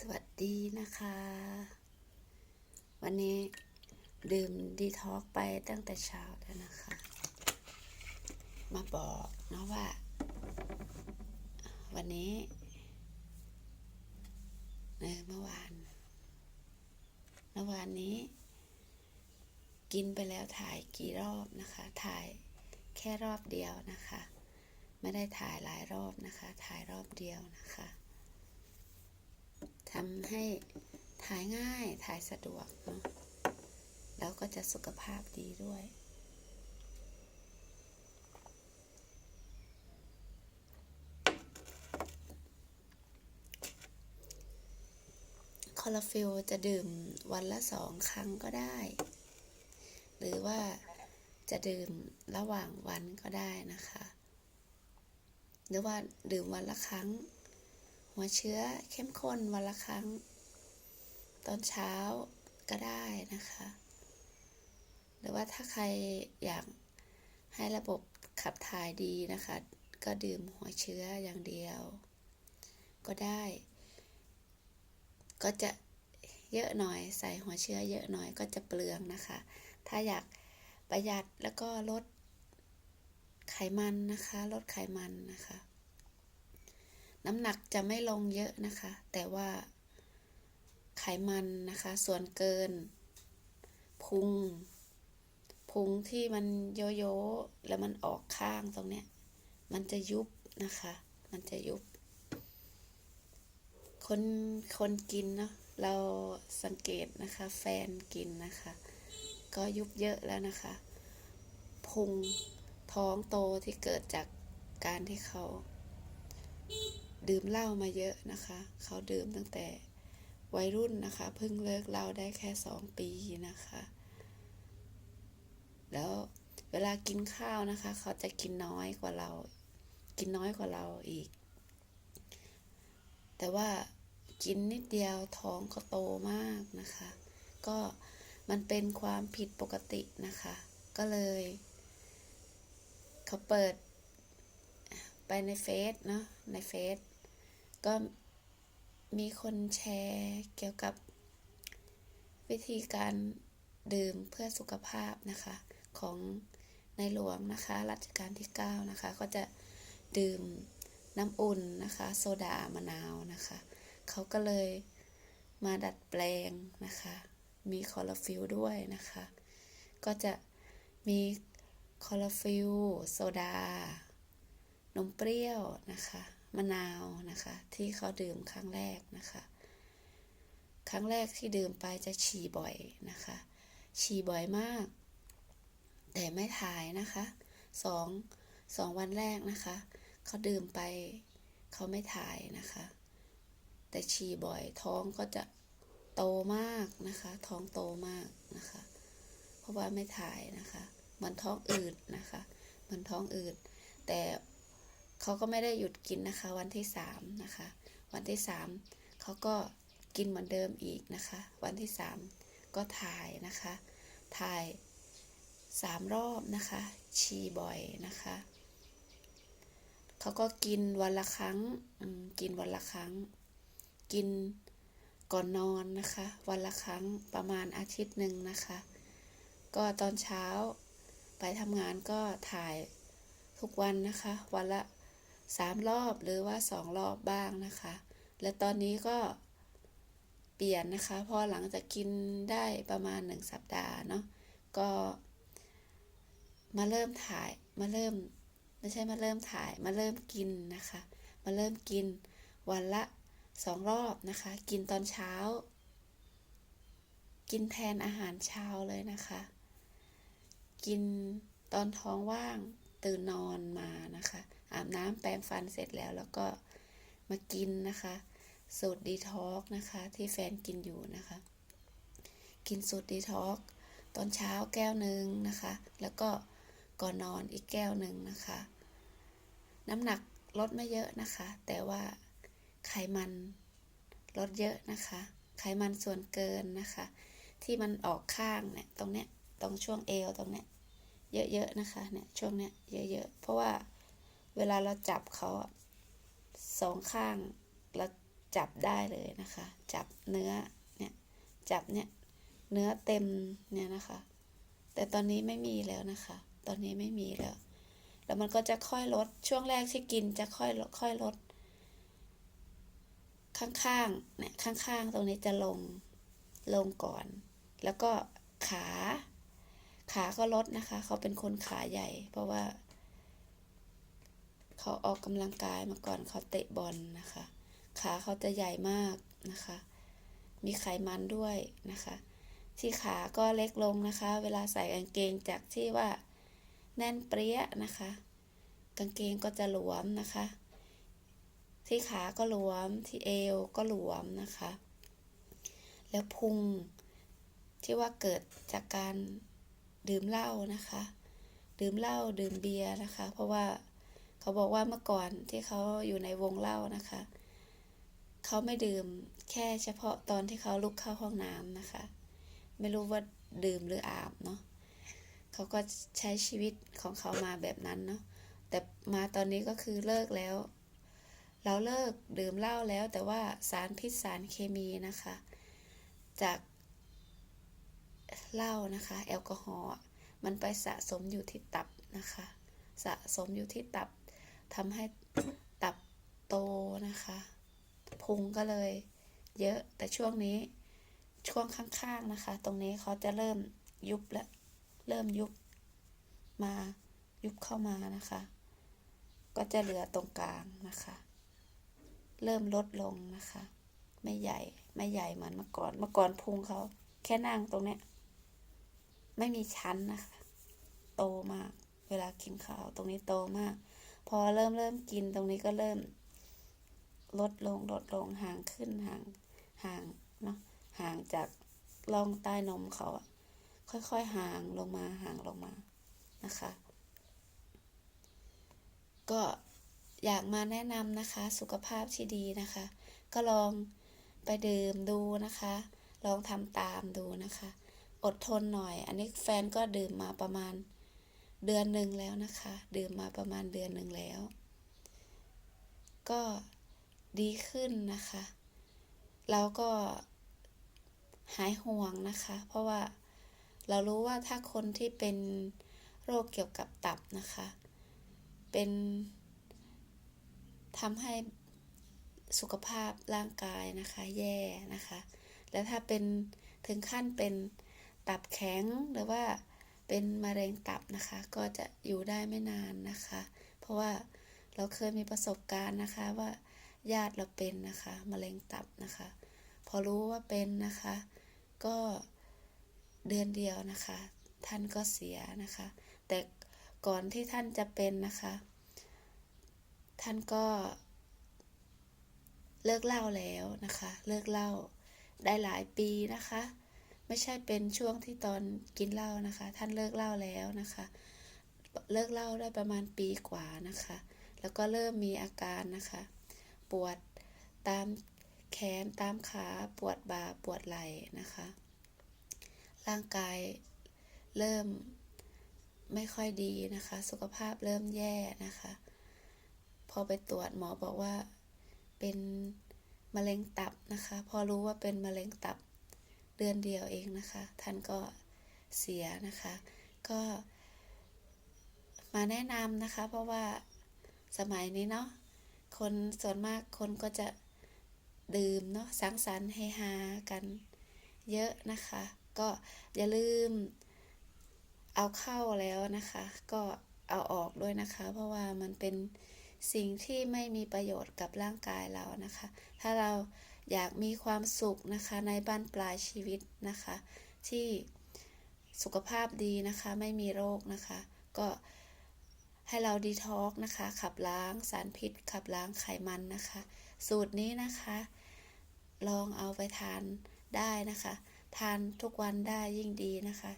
สวัสดีนะคะ วันนี้ดื่มดีท็อกไปตั้งแต่เช้าแล้วนะคะ มาบอกเนาะว่า วันนี้เเมื่อวานเมื่อวานนี้ กินไปแล้วถ่ายกี่รอบนะคะ ถ่ายแค่รอบเดียวนะคะ ไม่ได้ถ่ายหลายรอบนะคะ ถ่ายรอบเดียวนะคะ ทำให้ถ่ายง่ายถ่ายสะดวกเนาะแล้วก็จะสุขภาพดีด้วย คอลลาฟิลจะดื่มวันละสองครั้งก็ได้ หรือว่าจะดื่มระหว่างวันก็ได้นะคะ หรือว่าดื่มวันละครั้ง หัวเชื้อเข้มข้นวันละครั้ง ตอนเช้าก็ได้นะคะ หรือว่าถ้าใครอยากให้ระบบขับถ่ายดีนะคะ ก็ดื่มหัวเชื้ออย่างเดียว ก็ได้ ก็จะเยอะหน่อยใส่หัวเชื้อเยอะหน่อยก็จะเปลืองนะคะ ถ้าอยากประหยัดแล้วก็ลดไขมันนะคะ ลดไขมันนะคะ น้ำหนักจะไม่ลงเยอะนะคะ แต่ว่าไขมันนะคะ ส่วนเกิน พุง พุงที่มันโยโย่แล้วมันออกข้างตรงเนี้ย มันจะยุบนะคะ มันจะยุบ คนคนกินเนาะเราสังเกตนะคะ แฟนกินนะคะ ก็ยุบเยอะแล้วนะคะ พุงท้องโตที่เกิดจากการที่เขา ดื่มเหล้ามาเยอะนะคะ เขาดื่มตั้งแต่วัยรุ่นนะคะ เพิ่งเลิกเหล้าได้แค่สองปีนะคะ แล้วเวลากินข้าวนะคะ เขาจะกินน้อยกว่าเรา กินน้อยกว่าเราอีก แต่ว่ากินนิดเดียวท้องก็โตมากนะคะ ก็มันเป็นความผิดปกตินะคะ ก็เลย เขาเปิดไปในเฟซเนาะในเฟซ ก็มีคนแชร์เกี่ยวกับวิธีการดื่มเพื่อสุขภาพนะคะของในหลวงนะคะรัชกาลที่ 9 นะคะ ก็จะดื่มน้ำอุ่นนะคะ โซดามะนาวนะคะ เขาก็เลยมาดัดแปลงนะคะ มีคอลลฟิลด้วยนะคะ ก็จะมีคอลลฟิลโซดา นมเปรี้ยวนะคะ มะนาวนะคะ ที่เขาดื่มครั้งแรกนะคะ ครั้งแรกที่ดื่มไปจะฉี่บ่อยนะคะ ฉี่บ่อยมาก แต่ไม่ถ่ายนะคะสองสองวันแรกนะคะ เขาดื่มไปเขาไม่ถ่ายนะคะ แต่ฉี่บ่อยท้องก็จะโตมากนะคะ ท้องโตมากนะคะ เพราะว่าไม่ถ่ายนะคะเหมือนท้องอืดนะคะเหมือนท้องอืดแต่ เขาก็ไม่ได้หยุดกินนะคะ วันที่สามนะคะ วันที่สามเขาก็กินเหมือนเดิมอีกนะคะ วันที่สามก็ถ่ายนะคะ ถ่ายสามรอบนะคะฉี่บ่อยนะคะเขาก็กินวันละครั้งกินวันละครั้ง กินก่อนนอนนะคะ วันละครั้งประมาณอาทิตย์หนึ่งนะคะ ก็ตอนเช้าไปทำงานก็ถ่ายทุกวันนะคะ วันละ สามรอบหรือว่าสองรอบบ้างนะคะ และตอนนี้ก็เปลี่ยนนะคะ พอหลังจากกินได้ประมาณหนึ่งสัปดาห์เนาะก็มาเริ่มถ่ายมาเริ่มไม่ใช่มาเริ่มถ่ายมาเริ่มกินนะคะ มาเริ่มกินวันละสองรอบนะคะ กินตอนเช้า กินแทนอาหารเช้าเลยนะคะ กินตอนท้องว่างตื่นนอนมานะคะ อาบน้ำแปรงฟันเสร็จแล้ว แล้วก็มากินนะคะ สูตรดีท็อกนะคะ ที่แฟนกินอยู่นะคะ กินสูตรดีท็อกตอนเช้าแก้วหนึ่งนะคะ แล้วก็ก่อนนอนอีกแก้วหนึ่งนะคะ น้ำหนักลดไม่เยอะนะคะ แต่ว่าไขมันลดเยอะนะคะ ไขมันส่วนเกินนะคะ ที่มันออกข้างเนี่ยตรงเนี้ยตรงช่วงเอวตรงเนี้ยเยอะๆนะคะเนี่ยช่วงเนี้ยเยอะๆเพราะว่า เวลาเราจับเขาสองข้างแล้วจับได้เลยนะคะ จับเนื้อเนี่ยจับเนี่ยเนื้อเต็มเนี่ยนะคะ แต่ตอนนี้ไม่มีแล้วนะคะ ตอนนี้ไม่มีแล้ว แล้วมันก็จะค่อยลดช่วงแรกที่กินจะค่อยลดค่อยลด ข้างๆเนี่ยข้างๆตรงนี้จะลงลงก่อน แล้วก็ขา ขาก็ลดนะคะ เขาเป็นคนขาใหญ่ เพราะว่า เขาออกกำลังกายมาก่อนเขาเตะบอลนะคะ ขาเขาจะใหญ่มากนะคะ มีไขมันด้วยนะคะ ที่ขาก็เล็กลงนะคะ เวลาใส่กางเกงจากที่ว่าแน่นเปรี้ยนะคะ กางเกงก็จะหลวมนะคะ ที่ขาก็หลวมที่เอวก็หลวมนะคะ แล้วพุงที่ว่าเกิดจากการดื่มเหล้านะคะ ดื่มเหล้าดื่มเบียร์นะคะ เพราะว่า เขาบอกว่าเมื่อก่อนที่เขาอยู่ในวงเล้านะคะ เขาไม่ดื่มแค่เฉพาะตอนที่เขาลุกเข้าห้องน้ำนะคะ ไม่รู้ว่าดื่มหรืออาบเนาะเขาก็ใช้ชีวิตของเขามาแบบนั้นเนาะแต่มาตอนนี้ก็คือเลิกแล้ว เราเลิกดื่มเหล้าแล้ว แต่ว่าสารพิษสารเคมีนะคะ จากเหล้านะคะ แอลกอฮอล์มันไปสะสมอยู่ที่ตับนะคะ สะสมอยู่ที่ตับ ทำให้ตับโตนะคะ พุงก็เลยเยอะแต่ช่วงนี้ช่วงข้างๆนะคะ ตรงนี้เขาจะเริ่มยุบแล้วเริ่มยุบมายุบเข้ามานะคะ ก็จะเหลือตรงกลางนะคะ เริ่มลดลงนะคะ ไม่ใหญ่ไม่ใหญ่เหมือนเมื่อก่อนเมื่อก่อนพุงเขาแค่นั่งตรงเนี้ยไม่มีชั้นนะคะ โตมาก เวลากินข้าวตรงนี้โตมาก พอเริ่มเริ่มกินตรงนี้ก็เริ่ม ลดลงลดลงห่างขึ้นห่างห่างเนาะห่างจากร่องใต้นมเขาอะค่อยๆห่างลงมาห่างลงมานะคะ ก็อยากมาแนะนำนะคะ สุขภาพที่ดีนะคะ ก็ลองไปดื่มดูนะคะ ลองทำตามดูนะคะ อดทนหน่อย อันนี้แฟนก็ดื่มมาประมาณ เดือนหนึ่งแล้วนะคะ ดื่มมาประมาณเดือนหนึ่งแล้ว ก็ดีขึ้นนะคะ เราก็หายห่วงนะคะ เพราะว่าเรารู้ว่าถ้าคนที่เป็นโรคเกี่ยวกับตับนะคะ เป็นทำให้สุขภาพร่างกายนะคะ แย่นะคะ แล้วถ้าเป็นถึงขั้นเป็นตับแข็งหรือว่า เป็นมะเร็งตับนะคะ ก็จะอยู่ได้ไม่นานนะคะ เพราะว่าเราเคยมีประสบการณ์นะคะว่าญาติเราเป็นนะคะมะเร็งตับนะคะ พอรู้ว่าเป็นนะคะ ก็เดือนเดียวนะคะ ท่านก็เสียนะคะ แต่ก่อนที่ท่านจะเป็นนะคะ ท่านก็เลิกเล้าแล้วนะคะ เลิกเล้าได้หลายปีนะคะ ไม่ใช่เป็นช่วงที่ตอนกินเหล้านะคะ ท่านเลิกเหล้าแล้วนะคะ เลิกเหล้าได้ประมาณปีกว่านะคะ แล้วก็เริ่มมีอาการนะคะ ปวดตามแขนตามขาปวดบ่าปวดไหล่นะคะ ร่างกายเริ่มไม่ค่อยดีนะคะ สุขภาพเริ่มแย่นะคะ พอไปตรวจหมอบอกว่าเป็นมะเร็งตับนะคะ พอรู้ว่าเป็นมะเร็งตับ เดือนเดียวเองนะคะ ท่านก็เสียนะคะ ก็มาแนะนำนะคะ เพราะว่าสมัยนี้เนาะคนส่วนมากคนก็จะดื่มเนาะสังสรรค์เฮฮากันเยอะนะคะ ก็อย่าลืมเอาเข้าแล้วนะคะ ก็เอาออกด้วยนะคะ เพราะว่ามันเป็นสิ่งที่ไม่มีประโยชน์กับร่างกายเรานะคะ ถ้าเรา อยากมีความสุขนะคะในบ้านปลายชีวิตนะคะ ที่สุขภาพดีนะคะไม่มีโรคนะคะ ก็ให้เราดีท็อกนะคะ ขับล้างสารพิษ ขับล้างไขมันนะคะ สูตรนี้นะคะ ลองเอาไปทานได้นะคะ ทานทุกวันได้ยิ่งดีนะคะ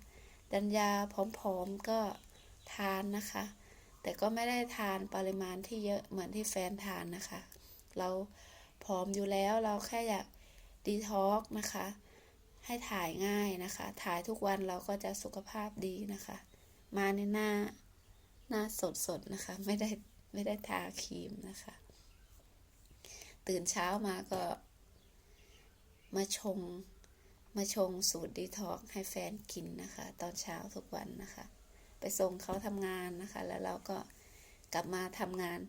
ดัญญาผอมๆก็ทานนะคะ แต่ก็ไม่ได้ทานปริมาณที่เยอะเหมือนที่แฟนทานนะคะ เรา ผอมอยู่แล้วเราแค่อยากดีท็อกนะคะ ให้ถ่ายง่ายนะคะ ถ่ายทุกวันเราก็จะสุขภาพดีนะคะ มาในหน้าหน้าสดๆนะคะ ไม่ได้ไม่ได้ทาครีมนะคะ ตื่นเช้ามาก็ มาชงมาชงสูตรดีท็อกให้แฟนกินนะคะ ตอนเช้าทุกวันนะคะ ไปส่งเขาทำงานนะคะ แล้วเราก็กลับมาทำงาน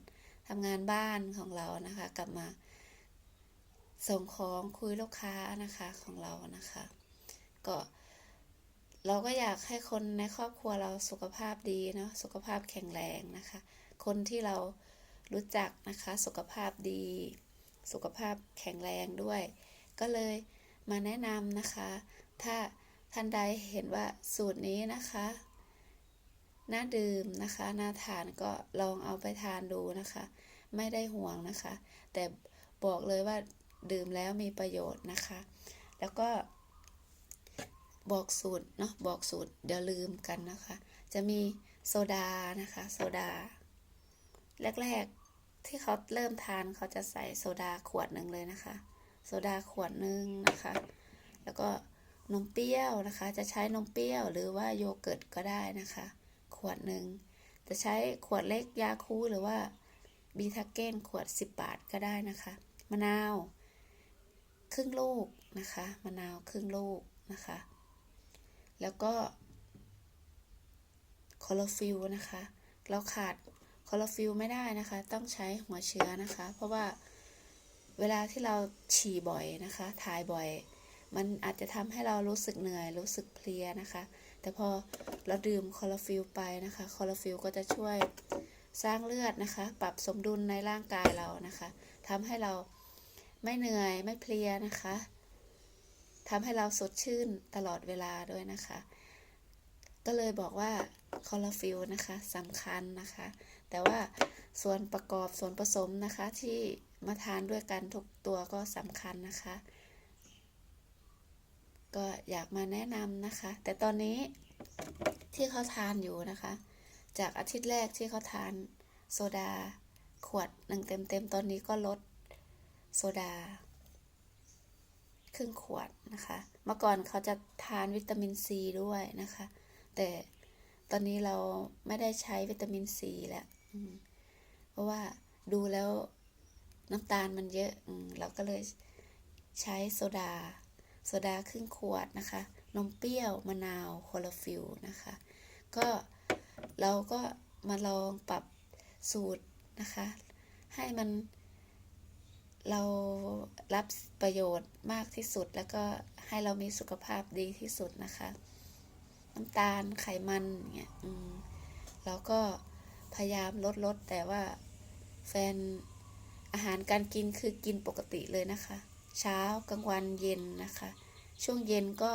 ทำงานบ้านของเรานะคะ กลับมา ส่งของคุยลูกค้านะคะของเรานะคะ ก็เราก็อยากให้คนในครอบครัวเราสุขภาพดีเนาะสุขภาพแข็งแรงนะคะ คนที่เรารู้จักนะคะ สุขภาพดี สุขภาพแข็งแรงด้วย ก็เลยมาแนะนำนะคะ ถ้าท่านใดเห็นว่าสูตรนี้นะคะน่าดื่มนะคะน่าทานก็ลองเอาไปทานดูนะคะ ไม่ได้ห่วงนะคะ แต่บอกเลยว่า ดื่มแล้วมีประโยชน์นะคะ แล้วก็บอกสูตรเนาะบอกสูตรเดี๋ยวลืมกันนะคะ จะมีโซดานะคะโซดา แรกๆที่เขาเริ่มทานเขาจะใส่โซดาขวดหนึ่งเลยนะคะ โซดาขวดหนึ่งนะคะ แล้วก็นมเปรี้ยวนะคะ จะใช้นมเปรี้ยวหรือว่าโยเกิร์ตก็ได้นะคะ ขวดหนึ่งจะใช้ขวดเล็กยาคูหรือว่าบีทาเก้นขวด 10 บาทก็ได้นะคะ มะนาว ครึ่งลูกนะคะมะนาวครึ่งลูกนะคะ แล้วก็คลอโรฟิลนะคะ เราขาดคลอโรฟิลไม่ได้นะคะ ต้องใช้หัวเชื้อนะคะ เพราะว่าเวลาที่เราฉี่บ่อยนะคะ ถ่ายบ่อย มันอาจจะทำให้เรารู้สึกเหนื่อย รู้สึกเพลียนะคะ แต่พอเราดื่มคลอโรฟิลไปนะคะคลอโรฟิลก็จะช่วยสร้างเลือดนะคะ ปรับสมดุลในร่างกายเรานะคะทำให้เรา ไม่เหนื่อยไม่เพลียนะคะทำให้เราสดชื่นตลอดเวลาด้วยนะคะ ก็เลยบอกว่าคลอโรฟิลนะคะสำคัญนะคะ แต่ว่าส่วนประกอบส่วนผสมนะคะที่มาทานด้วยกันทุกตัวก็สำคัญนะคะ ก็อยากมาแนะนำนะคะ แต่ตอนนี้ที่เขาทานอยู่นะคะ จากอาทิตย์แรกที่เขาทานโซดาขวดหนึ่งเต็มๆตอนนี้ก็ลด โซดา ครึ่งขวดนะคะ เมื่อก่อนเขาจะทานวิตามินซีด้วยนะคะ แต่ตอนนี้เราไม่ได้ใช้วิตามินซีแล้วเพราะว่าดูแล้วน้ำตาลมันเยอะอเราก็เลยใช้โซดา โซดาครึ่งขวดนะคะ นมเปรี้ยวมะนาวโคลอฟิลนะคะ ก็เราก็มาลองปรับสูตรนะคะ ให้มัน เรารับประโยชน์มากที่สุด แล้วก็ให้เรามีสุขภาพดีที่สุดนะคะ น้ำตาลไขมันเนี่ยอืมเราก็พยายามลดลดแต่ว่าแฟนอาหารการกินคือกินปกติเลยนะคะ เช้ากลางวันเย็นนะคะ ช่วงเย็นก็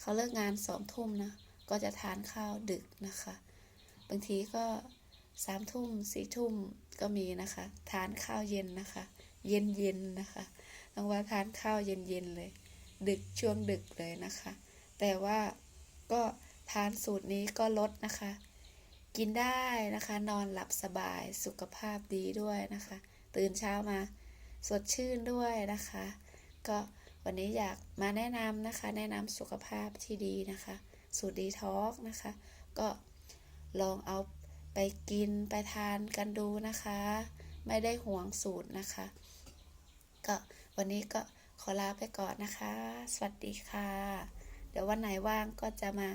เขาเลิกงานสองทุ่มนะก็จะทานข้าวดึกนะคะ บางทีก็สามทุ่มสี่ทุ่มก็มีนะคะ ทานข้าวเย็นนะคะ เย็นเย็นๆนะคะต้องว่าทานข้าวเย็นเย็นๆเลย ดึกช่วงดึกเลยนะคะ แต่ว่าก็ทานสูตรนี้ก็ลดนะคะ กินได้นะคะ นอนหลับสบายสุขภาพดีด้วยนะคะ ตื่นเช้ามาสดชื่นด้วยนะคะ ก็วันนี้อยากมาแนะนำนะคะ แนะนำสุขภาพที่ดีนะคะ สูตรดีท็อกนะคะ ก็ลองเอาไปกินไปทานกันดูนะคะ ไม่ได้ห่วงสูตรนะคะ ก็วันนี้ก็ขอลาไปก่อนนะคะ สวัสดีค่ะ เดี๋ยววันไหนว่างก็จะมา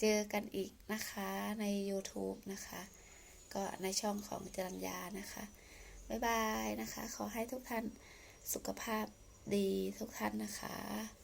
เจอกันอีกนะคะใน YouTube นะคะ ก็ในช่องของจรัญญานะคะ บ๊ายบายนะคะ ขอให้ทุกท่านสุขภาพดีทุกท่านนะคะ